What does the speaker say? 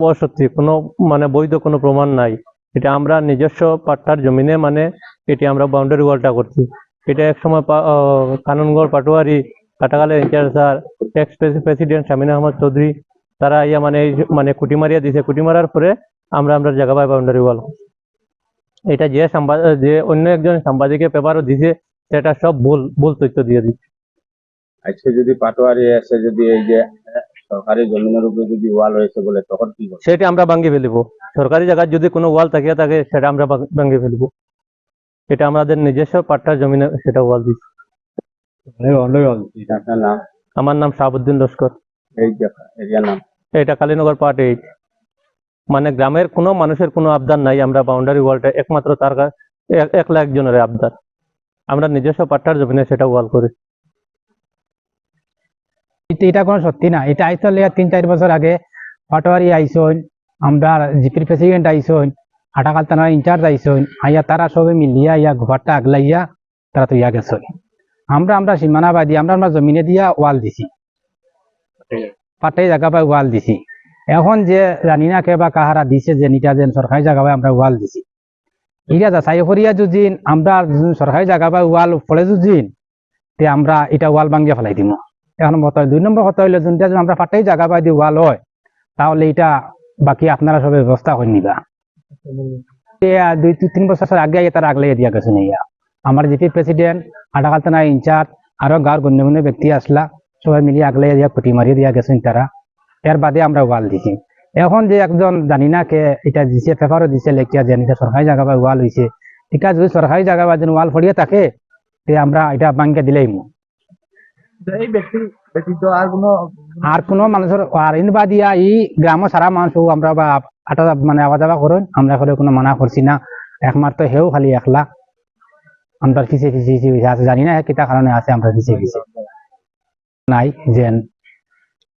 অসত্যি কোনো মানে বৈধ কোনো প্রমাণ নাই। এটা আমরা নিজস্ব পাট্টার জমিনে মানে এটি আমরা বাউন্ডারি ওয়ালটা করছি। এটা এক সময় কানুনগড় পাটোয়ারি কাটাকালের incharge sir ex president Shamin Ahmed Chowdhury, তারা ইয়া মানে মানে কুটি মারিয়া দিছে। কুটি মারার পরে আমরা আমরা জায়গা পাই বাউন্ডারি ওয়াল এটা যে সাংবাদিক যে অন্য একজন সাংবাদিকে পেপারও দিছে, সেটা সব ভুল ভুল তথ্য দিয়ে দিচ্ছে। আচ্ছা যদি পাটোয়ারি এসে যদি এই যে সরকারি জমিনের উপরে যদি ওয়াল হয়েছে বলে তখন কি সেটা আমরা ফেলিব। সরকারি জায়গায় যদি কোনো ওয়াল থাকিয়া থাকে সেটা আমরা ভাঙ- ফেলিব। এটা আমাদের নিজস্ব পাট্টার জমিনে সেটা ওয়াল দিচ্ছি। আপনার নাম? আমার নাম শাহাবুদ্দিন লস্কর। এই এরিয়ার নাম? এটা কালীনগর পার্ট এইট। মানে গ্রামের কোনো মানুষের কোনো আবদার নাই আমরা বাউন্ডারি ওয়ালটা একমাত্র তার এক- লাখ একজনের আবদার। আমরা নিজস্ব পাট্টার জমিনে সেটা ওয়াল করি এটা কোনো সত্যি না। এটা আইসল তিন চার বছর আগে। পাটোয়ারি আইসন আমরা জিপির প্রেসিডেন্ট আইসন হাটাকাল থানার ইনচার্জ আইসন আইয়া তারা সবে মিলিয়া ইয়া ঘরটা আগলাইয়া তারা তো ইয়া গেছন আমরা আমরা সীমানাবাদী, আমরা আমরা জমিনে দিয়া ওয়াল দিছি। পাটাই জায়গা পাই ওয়াল দিছি। এখন যে জানি না কে বা কাহারা দিছে যে নিটা যেন সরকারি জায়গা পাই আমরা ওয়াল দিছি। এটা যাচাই করিয়া যদি আমরা সরকারি জায়গা পাই ওয়াল পড়ে যদি তে আমরা এটা ওয়াল ভাঙ্গিয়া ফেলাই দিব এখন কথা দুই নম্বর কথা হইলে যোনটা আমরা পাটাই জায়গা পাই দি ওয়াল হয়, তাহলে এটা বাকি আপনারা সবে ব্যবস্থা করে নিবা। দুই, তিন- বছর আগে তার আগলে দিয়া গেছে ইয়া। আমার জিপি প্রেসিডেন্ট আটাকাল থানা ইনচার্জ, আরও গাঁর গণ্যমান্য ব্যক্তি আসলা, সবাই মিলিয়ে আগলে দিয়া খুঁটি মারিয়ে দিয়া গেছেন তারা। এর বাদে আমরা ওয়াল দিছি। এখন যে একজন জানি না কে এটা দিছে পেপারও দিছে, লেখিয়া যে এটা সরকারি জায়গা বা ওয়াল হয়েছে এটা যদি সরকারি জায়গা বা যেন ওয়াল ফড়িয়ে থাকে, তে আমরা এটা ভাঙ্গে দিলেই মু। এই আর কোনো আর কোনো মানুষের ইন বা দিয়া ই গ্রাম সারা মানুষ আমরা বা আটা মানে আওয়া যাওয়া করুন, আমরা করে কোনো মানা করছি না। একমাত্র হেও খালি একলা। আমরা পিছিয়ে পিছিয়ে আছে, জানি না কিতা কারণে আছে, আমরা পিছিয়ে পিছিয়ে নাই, যেন।